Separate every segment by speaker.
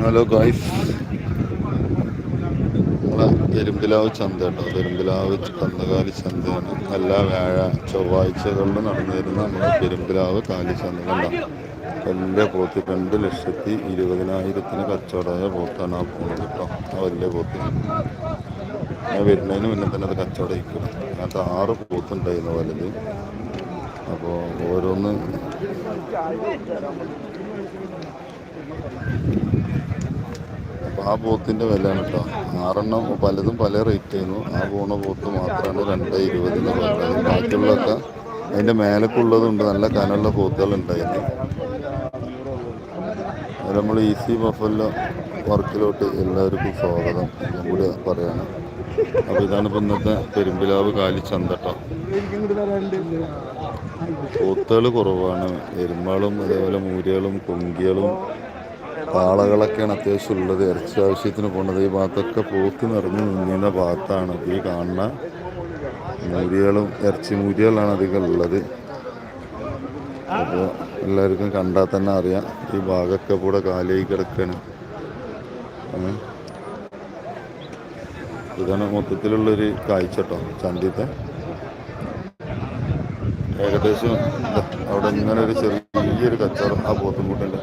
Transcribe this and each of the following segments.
Speaker 1: Hello ഗോയ്സ് നമ്മളെ പെരുമ്പിലാവ് ചന്ത കേട്ടോ. പെരുമ്പിലാവ് കന്നുകാലി ചന്തയാണ്. എല്ലാ വ്യാഴ ചൊവ്വാഴ്ചകളിലും നടന്നിരുന്ന നമ്മുടെ പെരുമ്പിലാവ് കാലി ചന്ത കണ്ട? വലിയ പോത്ത്. രണ്ട് ലക്ഷത്തി ഇരുപതിനായിരത്തിന് കച്ചവടമായ പോത്താണ് ആ പോകുന്നത് കേട്ടോ. ആ വലിയ പോത്ത്. ഞാൻ വരുന്നതിന് മുന്നേ തന്നെ അത് കച്ചവടം ഇരിക്കണം അതിനകത്ത് ആറ് പോത്തുണ്ടായിരുന്നു വലുത്. അപ്പോൾ ഓരോന്ന് ആ പോത്തിന്റെ വിലയാണ് കേട്ടോ ആറെണ്ണം പലതും പല റേറ്റ് ആയിരുന്നു. ആ പോണ പോത്ത് മാത്രമാണ് രണ്ട് ഇരുപതിന് പറഞ്ഞത്. ബാക്കിയുള്ളതൊക്കെ അതിന്റെ മേലക്കുള്ളതുണ്ട്. നല്ല കനമുള്ള പോത്തുകൾ ഉണ്ടായിരുന്നു നമ്മൾ നമ്മൾ സി ബഫല്ലോ വർക്കിലോട്ട് എല്ലാവർക്കും സ്വാഗതം. എന്നും കൂടി പറയാണ്. അപ്പോൾ ഇതാണ് ഇപ്പം ഇന്നത്തെ പെരുമ്പിലാവ് കാലി ചന്തട്ടോ പോത്തുകൾ കുറവാണ്. എരുമാളും അതേപോലെ മൂരികളും കുങ്കികളും കാളകളൊക്കെയാണ് അത്യാവശ്യം ഉള്ളത്. ഇറച്ചി ആവശ്യത്തിന് പോണത്. ഈ ഭാഗത്തൊക്കെ പോത്ത് നിറഞ്ഞു നിന്നിരുന്ന ഭാഗത്താണ്. ഈ കാണുന്ന മൂരികളും ഇറച്ചി മൂരികളാണ് അധികം ഉള്ളത്. അപ്പോൾ എല്ലാവർക്കും കണ്ടാൽ തന്നെ അറിയാം. ഈ ഭാഗമൊക്കെ കൂടെ കാലിയായി കിടക്കാണ്. ഇതാണ് മൊത്തത്തിലുള്ളൊരു കാഴ്ച കേട്ടോ ചന്തിത്തെ. ഏകദേശം അവിടെ ഇങ്ങനെ ഒരു ചെറിയൊരു കച്ചവടം ആ പോത്തും കൂട്ടല്ലേ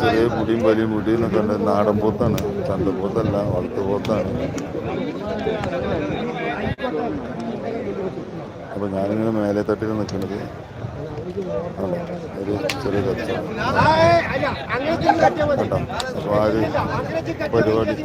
Speaker 1: ചെറിയ മുടിയും വലിയ മുടിയും ഉണ്ട് നാടൻ പോത്താണ് ചന്തപ്പോത്തല്ല വളർത്തു പോത്താണ്. അപ്പൊ ഞാനിങ്ങനെ മേലെ തട്ടിൽ നിൽക്കുന്നത് ചെറിയ പരിപാടി.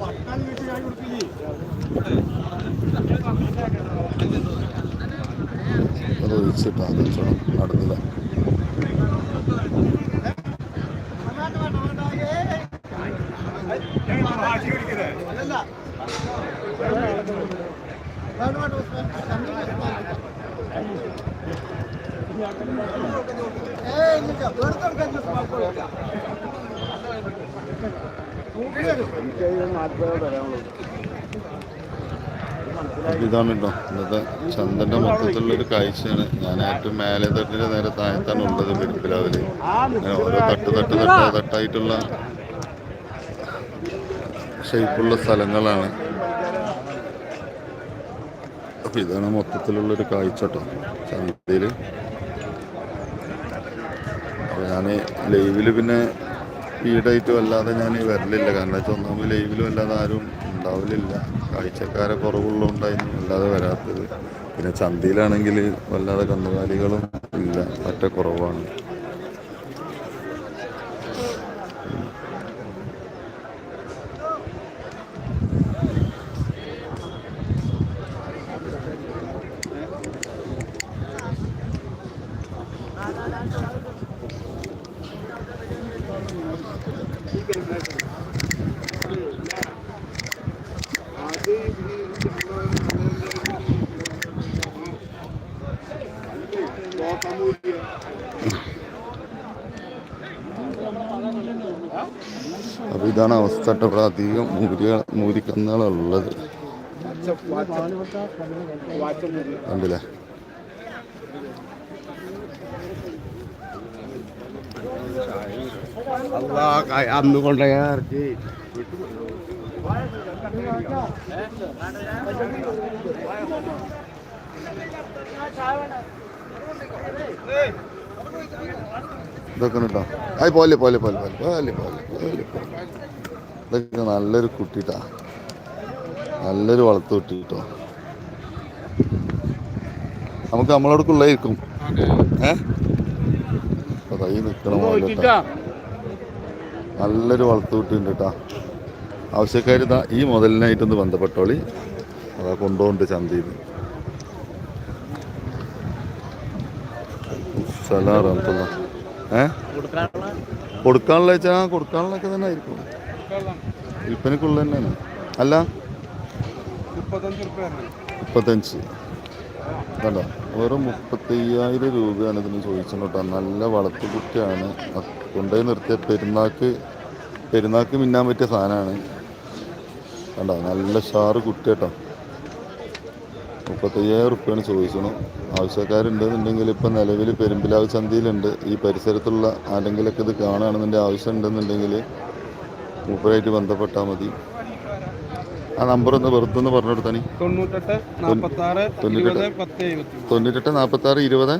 Speaker 1: പട്ടാൻ വീട്ടിൽ ഞാൻ കൊടുക്കില്ലേ അത് ഒഴിച്ചിട്ട് ആലോചിച്ചോണം നടന്നില്ല അല്ലല്ല ഇതാണ് കേട്ടോ ഇന്നത്തെ ചന്തന്റെ മൊത്തത്തിലുള്ളൊരു കാഴ്ചയാണ്. ഞാൻ ഏറ്റവും മേലെ തട്ടിന്റെ നേരെ താഴത്താണ് ഉള്ളത് പെരുപ്പിലാവിൽ അങ്ങനെ ഓരോ തട്ട് തട്ട് തട്ട് തട്ടായിട്ടുള്ള ഷേപ്പുള്ള സ്ഥലങ്ങളാണ്. ഇതാണ് മൊത്തത്തിലുള്ളൊരു കാഴ്ച കേട്ടോ. ചന്തയിൽ അപ്പൊ ഞാൻ ലൈവിൽ പിന്നെ ഈടായിട്ട് വല്ലാതെ ഞാൻ വരലില്ല. കാരണം വെച്ചാൽ ഒന്നാമത് ലൈവിലും വല്ലാതെ ആരും ഉണ്ടാവലില്ല. കാഴ്ചക്കാരെ കുറവുള്ളതുകൊണ്ടായിരുന്നു വല്ലാതെ വരാത്തത്. പിന്നെ ചന്തയിലാണെങ്കിൽ വല്ലാതെ കന്നുകാലികളും ഇല്ല. പറ്റ കുറവാണ്. അപ്പൊ ഇതാണ് അവസ്ഥ കേട്ടോ ഇവിടെ അധികം മൂരിക മൂരിക്കന്നുകളുള്ളത് കണ്ടില്ലേ?
Speaker 2: അന്ന്
Speaker 1: ഇതൊക്കെ കേട്ടോ പോലെ പോലെ പോലെ പോലെ പോലെ പോലെ പോലെ പോലെ ഇതൊക്കെ നല്ലൊരു കുട്ടിട്ടാ. നല്ലൊരു വളർത്തു കുട്ടി കിട്ടോ നമുക്ക് നമ്മളോടക്കുള്ളായിരിക്കും ഏ? അപ്പൊ കൈ നിൽക്കണം പോലെ കേട്ടോ. നല്ലൊരു വളർത്തുകുട്ടിയുണ്ട് കേട്ടോ ആവശ്യക്കാർ ഇതാ ഈ മുതലിനായിട്ടൊന്ന് ബന്ധപ്പെട്ടോളി. അതാ കൊണ്ടുപോകുന്നുണ്ട് ചന്തയിൽ സ്ഥലം ഏ? കൊടുക്കാനുള്ള വെച്ചാൽ കൊടുക്കാനുള്ളതൊക്കെ തന്നെ ആയിരിക്കും. വിൽപ്പനക്കുള്ള തന്നെയാണ്. അല്ല?
Speaker 2: മുപ്പത്തഞ്ച്.
Speaker 1: അല്ല വെറും മുപ്പത്തയ്യായിരം രൂപയാണ് ഇതിന് ചോദിച്ചത് നല്ല വളത്തു കുട്ടിയാണ്. കൊണ്ടുപോയി നിർത്തിയ പെരുന്നാക്ക് പെരുന്നാക്ക് മിന്നാൻ പറ്റിയ സാധനമാണ്. കണ്ടോ? നല്ല ഷാറ് കേട്ടോ. മുപ്പത്തയ്യായിരം റുപ്യാണ് ചോദിച്ചത്. ആവശ്യക്കാരുണ്ടെന്നുണ്ടെങ്കിൽ ഇപ്പം നിലവിൽ പെരുമ്പിലാവ് ചന്തയിലുണ്ട്. ഈ പരിസരത്തുള്ള ആരെങ്കിലൊക്കെ ഇത് കാണുകയാണെന്നുണ്ടെങ്കിൽ ആവശ്യം ഉണ്ടെന്നുണ്ടെങ്കിൽ മൂപ്പരായിട്ട് ബന്ധപ്പെട്ടാൽ മതി. ആ നമ്പർ ഒന്ന് വെറുതെ പറഞ്ഞു കൊടുത്താണി
Speaker 2: തൊണ്ണൂറ്റെട്ട് നാൽപ്പത്തി ആറ്. ഇരുപത്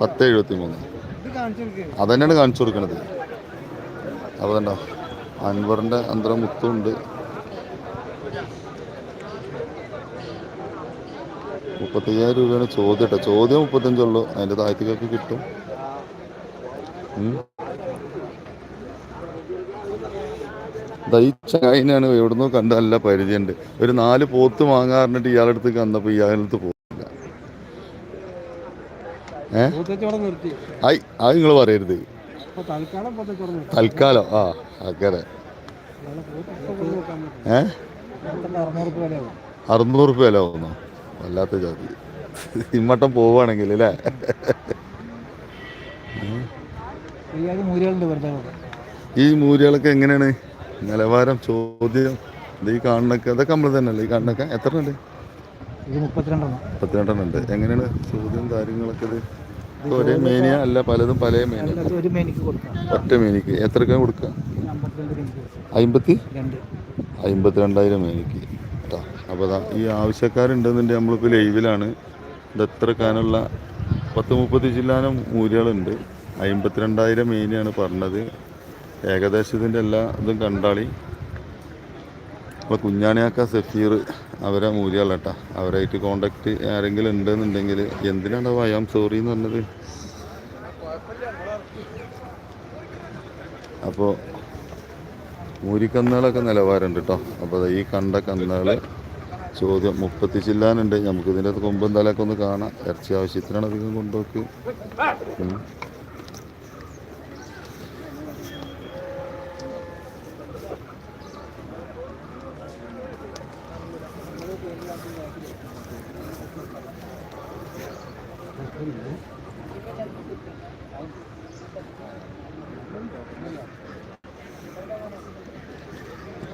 Speaker 2: പത്ത് എഴുപത്തി മൂന്ന്
Speaker 1: അതന്നെയാണ് കാണിച്ചു കൊടുക്കണത്. അപ്പോൾ കണ്ടോ? അൻവറിന്റെ അന്തരം മുത്തുണ്ട്. മുപ്പത്തയ്യായിരം രൂപയാണ് ചോദ്യം കേട്ടോ. ചോദ്യം മുപ്പത്തഞ്ചുള്ളൂ. അതിന്റെ താഴ്ത്തിക്കൊക്കെ കിട്ടും. ഈ ചങ്ങായിനാണ് എവിടുന്നോ കണ്ട നല്ല പരിചയമുണ്ട്. ഒരു നാല് പോത്ത് വാങ്ങാറിഞ്ഞിട്ട് ഇയാളെടുത്ത് ഇയാളുടെ അടുത്ത് വന്നപ്പോൾ ഇയാളുടെ അടുത്ത് പോകില്ല ഏ അത് നിങ്ങൾ പറയരുത്.
Speaker 2: തൽക്കാലം
Speaker 1: ആ അങ്ങനെ. ഏ?
Speaker 2: അറുന്നൂറ്
Speaker 1: രൂപ വില ആവുന്നു വല്ലാത്ത ജാതി. ഇമ്മട്ടം പോവുകയാണെങ്കിൽ അല്ലേ? ഈ മൂരികളൊക്കെ എങ്ങനെയാണ്? നിലവാരം ചോദ്യം ഇത് ഈ കാണുന്നൊക്കെ അതൊക്കെ നമ്മൾ തന്നെയല്ലേ ഈ കാണുന്നൊക്കെ എത്ര ഉണ്ട്
Speaker 2: മുപ്പത്തിരണ്ടെണ്ണം.
Speaker 1: ഉണ്ട്. എങ്ങനെയാണ് ചോദ്യം കാര്യങ്ങളൊക്കെ ഇത്? ഒരേ മേനിയ അല്ല പലതും പല മേനിയ? ഒറ്റ മേനിക്ക്. എത്ര കൊടുക്കുക? അമ്പത്തി? അമ്പത്തിരണ്ടായിരം മേനിക്ക്. കേട്ടോ. അപ്പോൾ ഈ ആവശ്യക്കാരുണ്ടെന്നുണ്ടെങ്കിൽ നമ്മളിപ്പോൾ ലൈവിലാണ്. ഇത് എത്ര കാനുള്ള പത്ത് മുപ്പത് ജില്ലാനം മൂല്യങ്ങളുണ്ട്. അമ്പത്തിരണ്ടായിരം മീനാണ് പറഞ്ഞത്. ഏകദേശം എല്ലാ ഇതും കണ്ടാളി. അപ്പോൾ കുഞ്ഞാണിയാക്ക സഫീർ അവരെ മൂല്യമുള്ള കേട്ടോ. അവരായിട്ട് കോണ്ടാക്ട് ആരെങ്കിലും ഉണ്ടെന്നുണ്ടെങ്കിൽ എന്തിനാണ് ഐ സോറി എന്ന് പറഞ്ഞത്? അപ്പോൾ മൂരിക്കന്നുകളൊക്കെ നിലവാരമുണ്ട് കേട്ടോ അപ്പോൾ ഈ കണ്ട കന്നുകൾ ചോദ്യം മുപ്പത്തി ചില്ലാനുണ്ട്. നമുക്ക് ഇതിന്റെ അകത്ത് കൊമ്പും തലയൊക്കെ ഒന്ന് കാണാം. ഇറച്ചി ആവശ്യത്തിനാണ് അധികം കൊണ്ടുപോക്ക്. ഉം.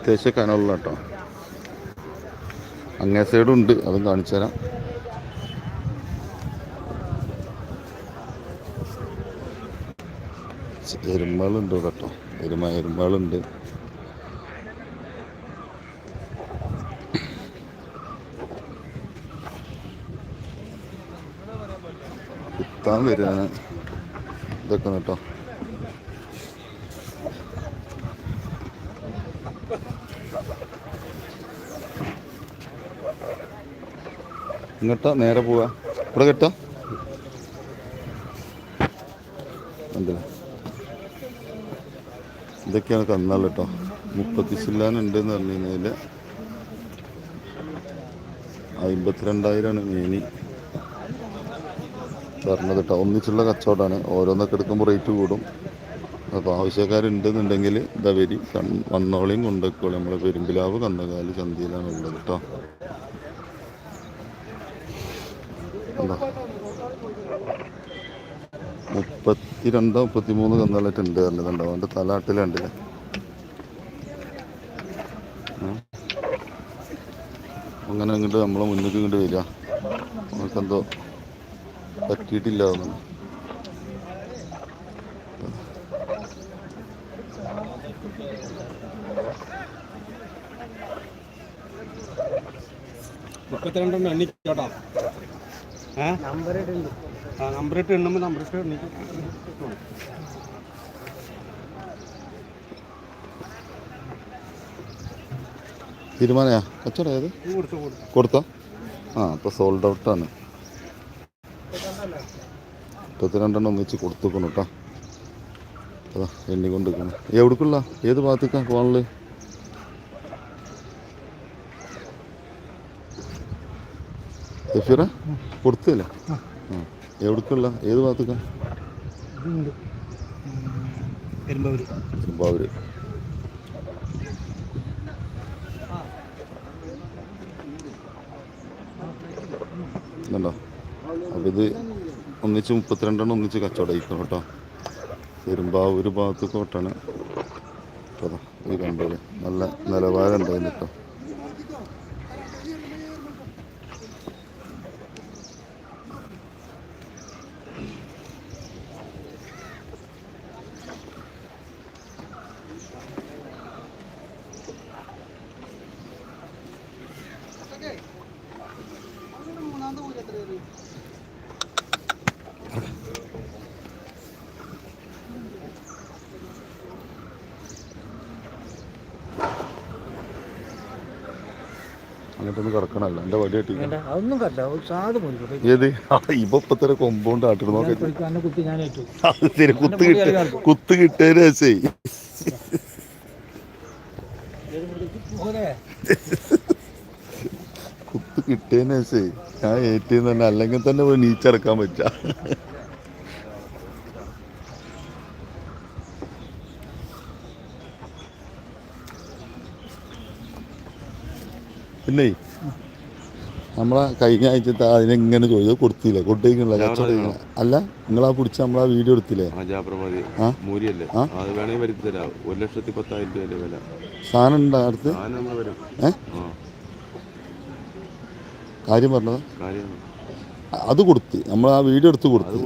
Speaker 1: അത്യാവശ്യം കനമുള്ള കേട്ടോ അങ്ങേ സൈഡും ഉണ്ട് അതും കാണിച്ചു തരാം എരുമകളുണ്ട് കേട്ടോ എരുമ എരുമകളുണ്ട്. കുത്താൻ വരികയാണ്. ഇതൊക്കെ കേട്ടോ. ഇങ്ങോട്ടാ നേരെ പോവാ. ഇവിടെ കേട്ടോ. ഇതൊക്കെയാണ് കന്നാൾ കേട്ടോ. മുപ്പത്തി ചില്ലാനുണ്ട് എന്ന് പറഞ്ഞു കഴിഞ്ഞാൽ അമ്പത്തിരണ്ടായിരമാണ് മീനി. പറഞ്ഞത് കേട്ടോ. ഒന്നിച്ചുള്ള കച്ചവടമാണ്. ഓരോന്നൊക്കെ എടുക്കുമ്പോൾ റേറ്റ് കൂടും. അപ്പോൾ ആവശ്യക്കാരുണ്ടെന്നുണ്ടെങ്കിൽ ഇതാ വരി. വന്നോളിയും കൊണ്ടുപോയിക്കോളി നമ്മളെ പെരുമ്പിലാവ് കന്നുകാലി ചന്തയിലാണ് ഉള്ളത് കേട്ടോ എന്താ? മുപ്പത്തിരണ്ടോ മുപ്പത്തിമൂന്ന് കന്നാലായിട്ട് ഉണ്ട് പറഞ്ഞതുണ്ടോ അവന്റെ തലാട്ടിലുണ്ടല്ലേ അങ്ങനെ ഇങ്ങോട്ട് നമ്മളെ മുന്നോട്ട് ഇങ്ങോട്ട് വരിക. നമുക്കെന്തോ പറ്റിയിട്ടില്ല തോന്നുന്നു.
Speaker 2: മുപ്പത്തിരണ്ടെണ്ണം എണ്ണിക്കോട്ടോ. ഏ? ആ നമ്പർ ഇട്ട് എണ്ണുമ്പോൾ നമ്പർ ഇട്ട് എണ്ണിക്കും
Speaker 1: തീരുമാനമാ കച്ചവടം ഏത്?
Speaker 2: കൊടുത്തു
Speaker 1: ആ അപ്പോൾ സോൾഡ് ഔട്ടാണ് മുപ്പത്തിരണ്ടെണ്ണം ഒന്നിച്ച് കൊടുത്തേക്കണം കേട്ടോ അതാ എണ്ണി കൊണ്ടിരിക്കണം എവിടേക്കുള്ള? ഏത് ഭാഗത്തേക്കാണ് ഫോണിൽ സഫീറ കൊടുത്തില്ല. എവിടേക്കുള്ള? ഏത് ഭാഗത്തേക്കാ?
Speaker 2: പെരുമ്പാവൂര്.
Speaker 1: ഇതുണ്ടോ? അപ്പം ഇത് ഒന്നിച്ച് മുപ്പത്തിരണ്ടെണ്ണം ഒന്നിച്ച് കച്ചവടം ഇരിക്കണം കേട്ടോ. പെരുമ്പാവൂര് ഭാഗത്ത് കോട്ടാണ് അതാ ഈ കണ്ടത്. നല്ല നിലവാരം ഉണ്ടായിരുന്നു കേട്ടോ. അങ്ങോട്ടൊന്നും കിടക്കണമല്ല എന്റെ വടി കെട്ടിക്കണം
Speaker 2: അതൊന്നും കല്ല സാധു
Speaker 1: ഏത്? ഇപ്പൊ ആട്ടിട്ട് നോക്കി. ശരി കുത്ത് കിട്ട കുത്ത് കിട്ടിയതിന് രസേ കുത്ത് കിട്ടിയതിന് രസേ ഞാൻ ഏറ്റെന്ന് തന്നെ അല്ലെങ്കിൽ തന്നെ നീച്ചടക്കാൻ പറ്റാ. പിന്നെ നമ്മളെ കഴിഞ്ഞ ആഴ്ചത്തെ അതിനെങ്ങനെ ചോദിച്ചു കൊടുത്തില്ലേ? കൊടുത്തേക്കില്ല കച്ചവടം അല്ല നിങ്ങളാ പിടിച്ച് നമ്മളാ വീഡിയോ എടുത്തില്ലേ?
Speaker 3: ഒരു ലക്ഷത്തി പത്തായിരം വില.
Speaker 1: സാധനം ഉണ്ടോ അടുത്ത്? കാര്യം പറഞ്ഞത് അത് കൊടുത്ത്. നമ്മൾ ആ വീഡിയോ എടുത്ത് കൊടുത്തു.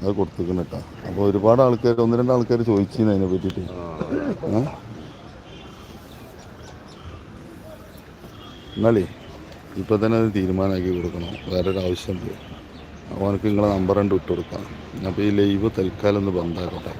Speaker 1: അത് കൊടുത്തിട്ടുണ്ട് കേട്ടോ. അപ്പോൾ ഒരുപാട് ആൾക്കാർ ഒന്ന് രണ്ട് ആൾക്കാർ ചോദിച്ചിരുന്നു അതിനെ പറ്റിയിട്ട്.
Speaker 3: ആ.
Speaker 1: എന്നാലേ ഇപ്പം തന്നെ അത് തീരുമാനമാക്കി കൊടുക്കണം. വേറൊരു ആവശ്യമുണ്ട് അപ്പോൾ എനിക്ക് നിങ്ങളെ നമ്പർ ഉണ്ട് ഇട്ട് കൊടുക്കാം അപ്പോൾ ഈ ലൈവ് തൽക്കാലം ഒന്ന് ബന്ധാക്കട്ടെ